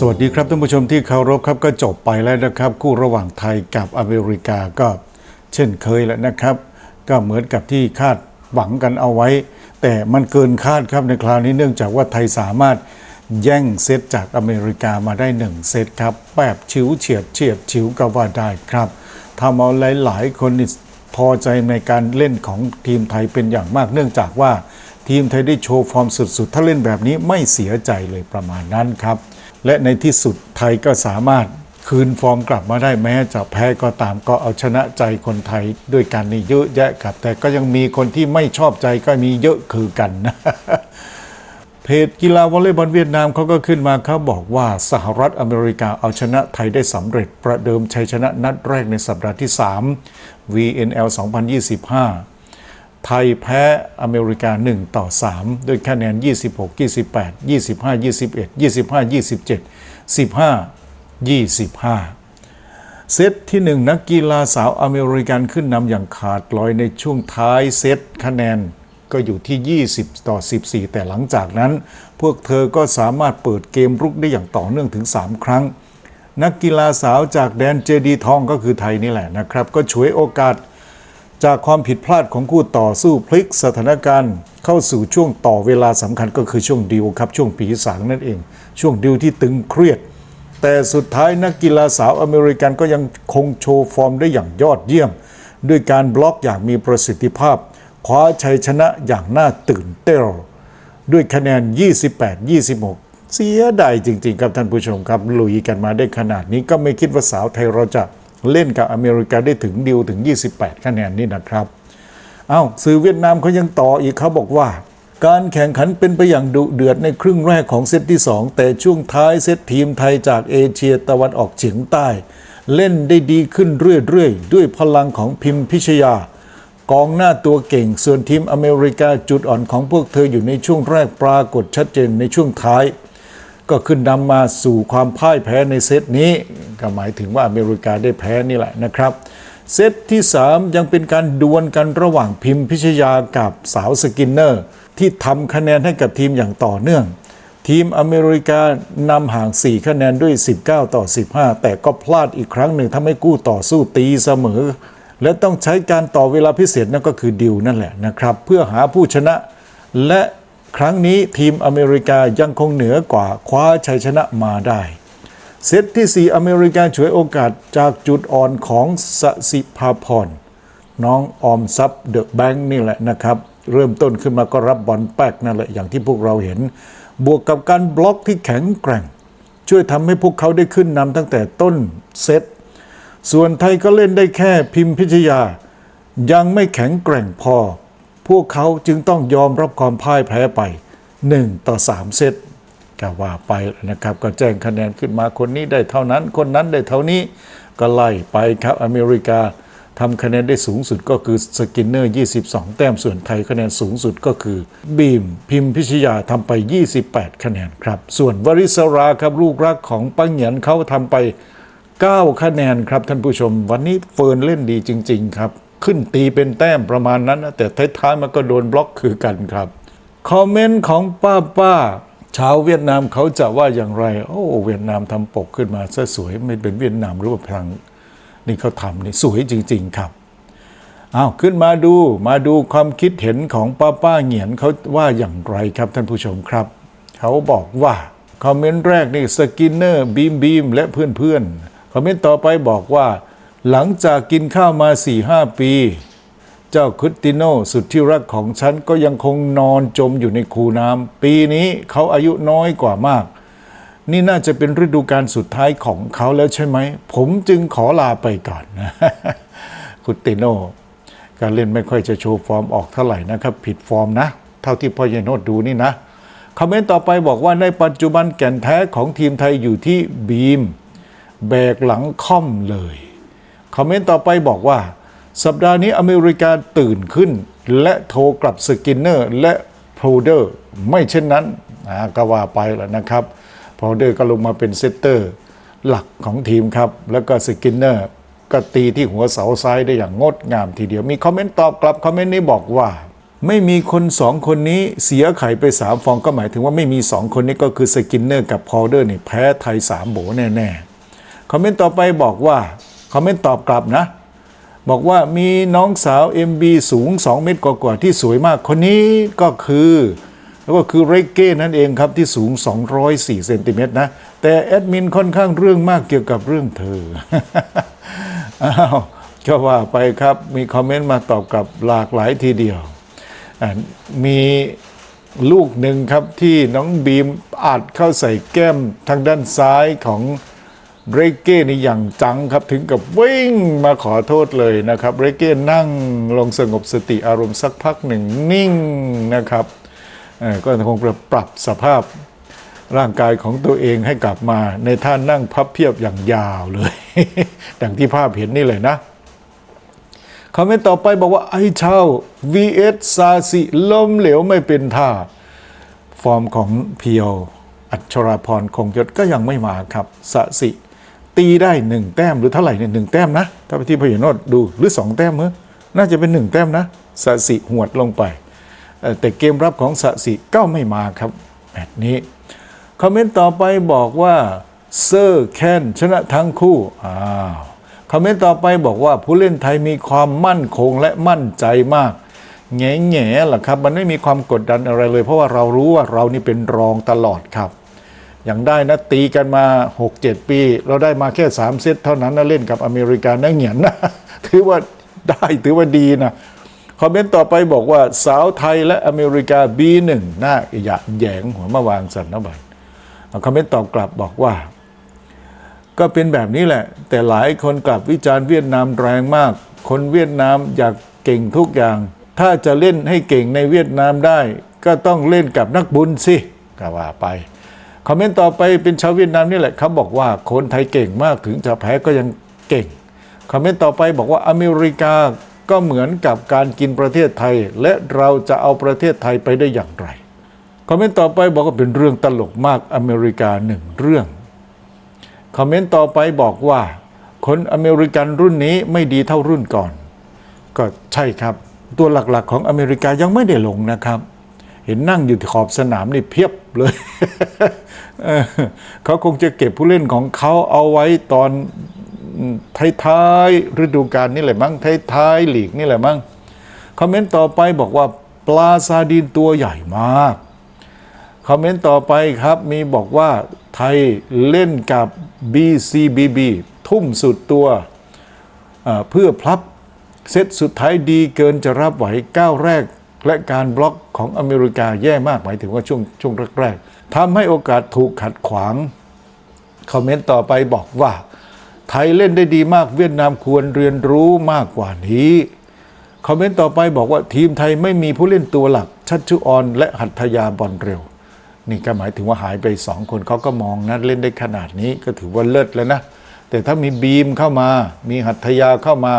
สวัสดีครับท่านผู้ชมที่เคารพครับก็จบไปแล้วนะครับ คู่ระหว่างไทยกับอเมริกาก็เช่นเคยแหล้วนะครับ ก็เหมือนกับที่คาดหวังกันเอาไว้ แต่มันเกินคาดครับในคราวนี้เนื่องจากว่าไทยสามารถแย่งเซตจากอเมริกามาได้หนึ่งเซตครับแบบชิวเฉียดเฉียดชิวก็ว่าได้ครับทำเอาหลาย ๆ คนพอใจในการเล่นของทีมไทยเป็นอย่างมากเนื่องจากว่าทีมไทยได้โชว์ฟอร์มสุด ๆ ถ้าเล่นแบบนี้ไม่เสียใจเลยประมาณนั้นครับ และในที่สุดไทยก็สามารถคืนฟอร์มกลับมาได้แม้จะแพ้ก็ตามก็เอาชนะใจคนไทยด้วยกันนี่เยอะแยะครับ แต่ก็ยังมีคนที่ไม่ชอบใจก็มีเยอะคือกันนะเพจกีฬาวอลเลย์บอลเวียดนามเขาก็ขึ้นมาเขาบอกว่าสหรัฐอเมริกาเอาชนะไทยได้สำเร็จประเดิมชัยชนะนัดแรกในสัปดาห์ที่ 3 VNL 2025 ไทยแพ้อเมริกา 1 ต่อ 3 ด้วยคะแนน 26 28 25 21 25 27 15 25 เซตที่ 1 นักกีฬาสาวอเมริกันขึ้นนำอย่างขาดลอยในช่วงท้ายเซตคะแนนก็อยู่ที่ 20 ต่อ 14 แต่หลังจากนั้น พวกเธอก็สามารถเปิดเกมรุกได้อย่างต่อเนื่องถึง 3 ครั้ง นักกีฬาสาวจากแดนเจดีทองก็คือไทยนี่แหละนะครับ ก็ฉวยโอกาส จากความผิดพลาดของคู่ต่อสู้พลิกสถานการณ์ เข้าสู่ช่วงต่อเวลาสำคัญก็คือช่วงดิวครับช่วงปีสางนั่นเอง ช่วงดิวที่ตึงเครียด แต่สุดท้ายนักกีฬาสาวอเมริกันก็ยังคงโชว์ฟอร์มได้อย่างยอดเยี่ยม ด้วยการบล็อกอย่างมีประสิทธิภาพ คว้าชัยชนะอย่างน่าตื่นเต้นด้วยคะแนน 28-26เสียดายจริงๆครับท่านผู้ชมครับลุยกันมาได้ขนาดนี้ก็ไม่คิดว่าสาวไทยเราจะ เล่นกับอเมริกาได้ถึงดิวถึง 28 คะแนนนี่นะครับ เอา้าสื่อเวียดนามเขายังต่ออีกเขาบอกว่า การแข่งขันเป็นไปอย่างดุเดือดในครึ่งแรกของเซตที่ 2 แต่ช่วงท้ายเซตทีมไทยจากเอเชียตะวันออกเฉียงใต้ เล่นได้ดีขึ้นเรื่อยๆ ด้วยพลังของพิมพิชยากองหน้าตัวเก่ง ส่วนทีมอเมริกาจุดอ่อนของพวกเธออยู่ในช่วงแรกปรากฏชัดเจนในช่วงท้าย ก็ขึ้นนำมาสู่ความพ่ายแพ้ในเซตนี้ ก็หมายถึงว่าอเมริกาได้แพ้นี่แหละนะครับ เซตที่ 3 ยังเป็นการดวลกันระหว่างพิมพิชยากับสาวสกินเนอร์ ที่ทำคะแนนให้กับทีมอย่างต่อเนื่อง ทีมอเมริกานำห่าง 4 คะแนนด้วย 19 ต่อ 15 แต่ก็พลาดอีกครั้งหนึ่งทำให้กู้ต่อสู้ตีเสมอ และต้องใช้การต่อเวลาพิเศษนั่นก็คือดิวนั่นแหละนะครับ เพื่อหาผู้ชนะและ ครั้งนี้ทีมอเมริกายังคงเหนือกว่าคว้าชัยชนะมาได้เซตที่ 4 อเมริกาฉวยโอกาสจากจุดอ่อนของสสิภาพรน้องออมทรัพย์เดอะแบงค์นี่แหละนะครับ เริ่มต้นขึ้นมาก็รับบอลแป๊กนั่นแหละอย่างที่พวกเราเห็น บวกกับการบล็อกที่แข็งแกร่ง ช่วยทำให้พวกเขาได้ขึ้นนำตั้งแต่ต้นเซตส่วนไทยก็เล่นได้แค่พิมพิชยา ยังไม่แข็งแกร่งพอ พวกเขาจึงต้องยอมรับความพ่ายแพ้ไป 1 ต่อ 3 เซตก็ว่าไปนะครับ ก็แจ้งคะแนนขึ้นมาคนนี้ได้เท่านั้น คนนั้นได้เท่านี้ก็ไล่ไปครับอเมริกาทำคะแนนได้สูงสุดก็คือสกินเนอร์ 22 แต้มส่วนไทยคะแนนสูงสุดก็คือบีมพิมพิชยาทำไป 28 คะแนนครับ ส่วนวริศราครับลูกรักของปังเหยียนเขาทำไป 9 คะแนนครับท่านผู้ชม วันนี้เฟิร์นเล่นดีจริง ๆ ครับ ขึ้นตีเป็นแต้มประมาณนั้นนะแต่ท้ายๆมันก็โดนบล็อกคือกันครับคอมเมนต์ของป้าป้าชาวเวียดนามเขาจะว่าอย่างไร โอ้เวียดนามทำปกขึ้นมาซะสวยไม่เป็นเวียดนามหรือว่าพลังนี่เขาทำนี่สวยจริง ๆครับอ้าวขึ้นมาดูมาดูความคิดเห็นของป้าป้าเหงียนเขาว่าอย่างไรครับท่านผู้ชมครับ เขาบอกว่าคอมเมนต์แรกนี่สกินเนอร์บีมบีมและเพื่อนๆคอมเมนต์ต่อไปบอกว่า หลังจากกินข้าวมา4-5ปี เจ้าคุตติโนสุดที่รักของฉันก็ยังคงนอนจมอยู่ในคูน้ำปีนี้เขาอายุน้อยกว่ามาก นี่น่าจะเป็นฤดูกาลสุดท้ายของเขาแล้วใช่ไหม ผมจึงขอลาไปก่อนคุตติโนการเล่นไม่ค่อยจะโชว์ฟอร์มออกเท่าไหร่นะครับ ผิดฟอร์มนะ เท่าที่พ่อเยโนดดูนี่นะคอมเมนต์ต่อไปบอกว่าในปัจจุบันแก่นแท้ของทีมไทยอยู่ที่บีม แบกหลังค่อมเลย คอมเมนต์ต่อไปบอกว่า สัปดาห์นี้อเมริกาตื่นขึ้น และโทรกลับสกินเนอร์และโพรเดอร์ไม่เช่นนั้นก็ว่าไปแล้วนะครับโพรเดอร์ก็ลงมาเป็นเซตเตอร์หลักของทีมครับ แล้วก็สกินเนอร์ก็ตีที่หัวเสาซ้ายได้อย่างงดงามทีเดียวมีคอมเมนต์ตอบกลับคอมเมนต์นี้บอกว่า ไม่มีคนสองคนนี้เสียไข่ไปสามฟองก็หมายถึงว่าไม่มีสองคนนี้ก็คือสกินเนอร์กับพอลเดอร์นี่แพ้ไทยสามโบแน่ๆคอมเมนต์ต่อไปบอกว่า คอมเมนต์ตอบกลับนะ บอกว่ามีน้องสาว MB สูง 2 เมตรกว่าที่สวยมาก คนนี้ก็คือ แล้วก็คือเรเก้นั่นเองครับที่สูง 204เซนติเมตรนะ แต่แอดมินค่อนข้างเรื่องมากเกี่ยวกับเรื่องเธอ อ้าวก็ว่าไปครับ มีคอมเมนต์มาตอบกลับหลากหลายทีเดียว มีลูกหนึ่งครับที่น้องบีมอัดเข้าใส่แก้มทางด้านซ้ายของ เบรเก้นี่อย่างจังครับถึงกับวิ่งมาขอโทษเลยนะครับเบรเก้นั่งลงสงบสติอารมณ์สักพักหนึ่งนิ่งนะครับก็คงจะปรับสภาพร่างกายของตัวเองให้กลับมา ในท่านั่งพับเพียบอย่างยาวเลยดังที่ภาพเห็นนี่เลยนะคอมเมนต์ต่อไปบอกว่าไอ้เช่า vs ซาสิล้มเหลวไม่เป็นท่า ฟอร์มของเพียว อัชราพรคงยศก็ยังไม่มาครับ สสิ ตีได้หนึ่งแต้มหรือเท่าไหร่เนี่ยหนึ่งแต้มนะ ถ้าไปที่พยโนดดูหรือสองแต้มเมื่อน่าจะเป็นหนึ่งแต้มนะสะสิหวดลงไป แต่เกมรับของสะสิก็ไม่มาครับแมตช์นี้คอมเมนต์ต่อไปบอกว่าเซอร์แคนชนะทั้งคู่อ้าวคอมเมนต์ต่อไปบอกว่าผู้เล่นไทยมีความมั่นคงและมั่นใจมากแง่แง่ๆล่ะครับ มันไม่มีความกดดันอะไรเลย เพราะว่าเรารู้ว่าเรานี่เป็นรองตลอดครับ อย่างได้นะตีกันมา 6-7 ปี เราได้มาแค่ 3 เซตเท่านั้นนะเล่นกับอเมริกานะเหงียนนะถือว่าได้ถือว่าดีนะคอมเมนต์ต่อไปบอกว่าสาวไทยและอเมริกา B1 หน้าหยาแยงหัวมาวางสันนบันคอมเมนต์ตอบกลับบอกว่า ก็เป็นแบบนี้แหละ แต่หลายคนกลับวิจารณ์เวียดนามแรงมาก คนเวียดนามอยากเก่งทุกอย่าง ถ้าจะเล่นให้เก่งในเวียดนามได้ ก็ต้องเล่นกับนักบุญสิก็ว่าไป คอมเมนต์ต่อไปเป็นชาวเวียดนามนี่แหละเขาบอกว่าคนไทยเก่งมากถึงจะแพ้ก็ยังเก่งคอมเมนต์ต่อไปบอกว่าอเมริกาก็เหมือนกับการกินประเทศไทย และเราจะเอาประเทศไทยไปได้อย่างไรคอมเมนต์ต่อไปบอกว่าเป็นเรื่องตลกมากอเมริกาหนึ่งเรื่องคอมเมนต์ต่อไปบอกว่าคนอเมริกันรุ่นนี้ไม่ดีเท่ารุ่นก่อน ก็ใช่ครับ ตัวหลักๆ ของอเมริกายังไม่ได้ลงนะครับ เห็นนั่งอยู่ที่ขอบสนามนี่เพียบเลย เขาคงจะเก็บผู้เล่นของเขาเอาไว้ตอนท้ายๆฤดูกาลนี่แหละมั้งท้ายๆหลีกนี่แหละมั้งคอมเมนต์ต่อไปบอกว่าปลาซาดีนตัวใหญ่มากคอมเมนต์ต่อไปครับมีบอกว่าไทยเล่นกับ BCBB ทุ่มสุดตัวเพื่อพลับเซตสุดท้ายดีเกินจะรับไหวก้าวแรก และการบล็อกของอเมริกาแย่มากหมายถึงว่าช่วงช่วงแรกๆทำให้โอกาสถูกขัดขวาง คอมเมนต์ต่อไปบอกว่า ไทยเล่นได้ดีมากเวียดนามควรเรียนรู้มากกว่านี้คอมเมนต์ต่อไปบอกว่าทีมไทยไม่มีผู้เล่นตัวหลัก ชัดชุออน และหัตถยาบอลเร็ว นี่ก็หมายถึงว่าหายไปสองคนเขาก็มองนะเล่นได้ขนาดนี้ก็ถือว่าเลิศแล้วนะ แต่ถ้ามีบีมเข้ามา มีหัตถยาเข้ามา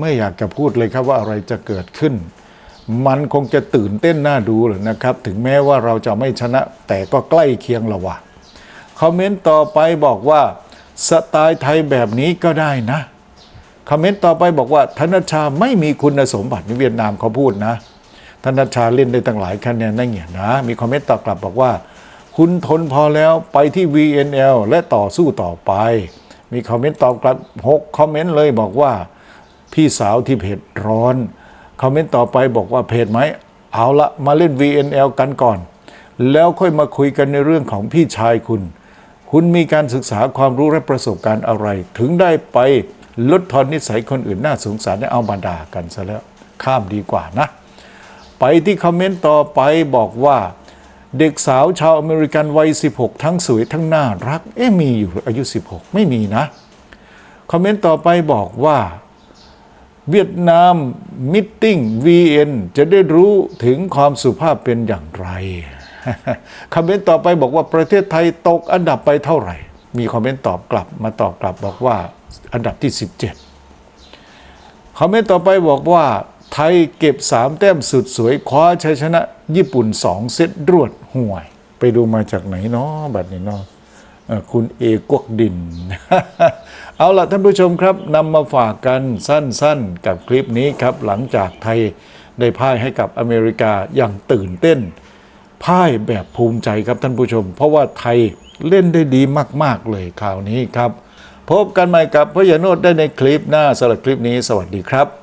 ไม่อยากจะพูดเลยครับว่าอะไรจะเกิดขึ้น มันคงจะตื่นเต้นน่าดูเลยนะครับ ถึงแม้ว่าเราจะไม่ชนะแต่ก็ใกล้เคียงละว่ะคอมเมนต์ต่อไปบอกว่า สไตล์ไทยแบบนี้ก็ได้นะคอมเมนต์ต่อไปบอกว่า ธนชาไม่มีคุณสมบัติในเวียดนามเขาพูดนะ ธนชาเล่นได้ตั้งหลายคะแนนนั่นเงียนะ มีคอมเมนต์ตอบกลับบอกว่า คุณทนพอแล้วไปที่ VNL และต่อสู้ต่อไป มีคอมเมนต์ตอบกลับ 6 คอมเมนต์เลยบอกว่า พี่สาวที่เพจร้อน คอมเมนต์ต่อไปบอกว่าเพจไหม เอาละมาเล่น VNL กันก่อน แล้วค่อยมาคุยกันในเรื่องของพี่ชายคุณ คุณมีการศึกษาความรู้และประสบการณ์อะไร ถึงได้ไปลดทอนนิสัยคนอื่นน่าสงสารได้เอามาด่ากันซะแล้ว ข้ามดีกว่านะ ไปที่คอมเมนต์ต่อไปบอกว่า เด็กสาวชาวอเมริกันวัย 16 ทั้งสวยทั้งน่ารัก เอ๊ะมีอยู่อายุ 16 ไม่มีนะ คอมเมนต์ต่อไปบอกว่า เวียดนามมิทติ้ง VN จะได้รู้ถึงความสุภาพเป็นอย่างไรคอมเมนต์ต่อไปบอกว่าประเทศไทยตกอันดับไปเท่าไหร่ มีคอมเมนต์ตอบกลับมาตอบกลับบอกว่าอันดับที่ 17 คอมเมนต์ต่อไปบอกว่า ไทยเก็บ 3 แต้มสุดสวยคว้าชัยชนะญี่ปุ่น 2 เซตรวดห่วย ไปดูมาจากไหนเนาะบัดนี้เนาะ คุณเอกวกดิน เอาล่ะท่านผู้ชมครับนำมาฝากกันสั้นๆ กับคลิปนี้ครับหลังจากไทยได้พ่ายให้กับอเมริกาอย่างตื่นเต้น พ่ายแบบภูมิใจครับท่านผู้ชม เพราะว่าไทยเล่นได้ดีมาก ๆ เลยคราวนี้ครับ พบกันใหม่กับพยาโนดได้ในคลิปหน้าสำหรับคลิปนี้ สวัสดีครับ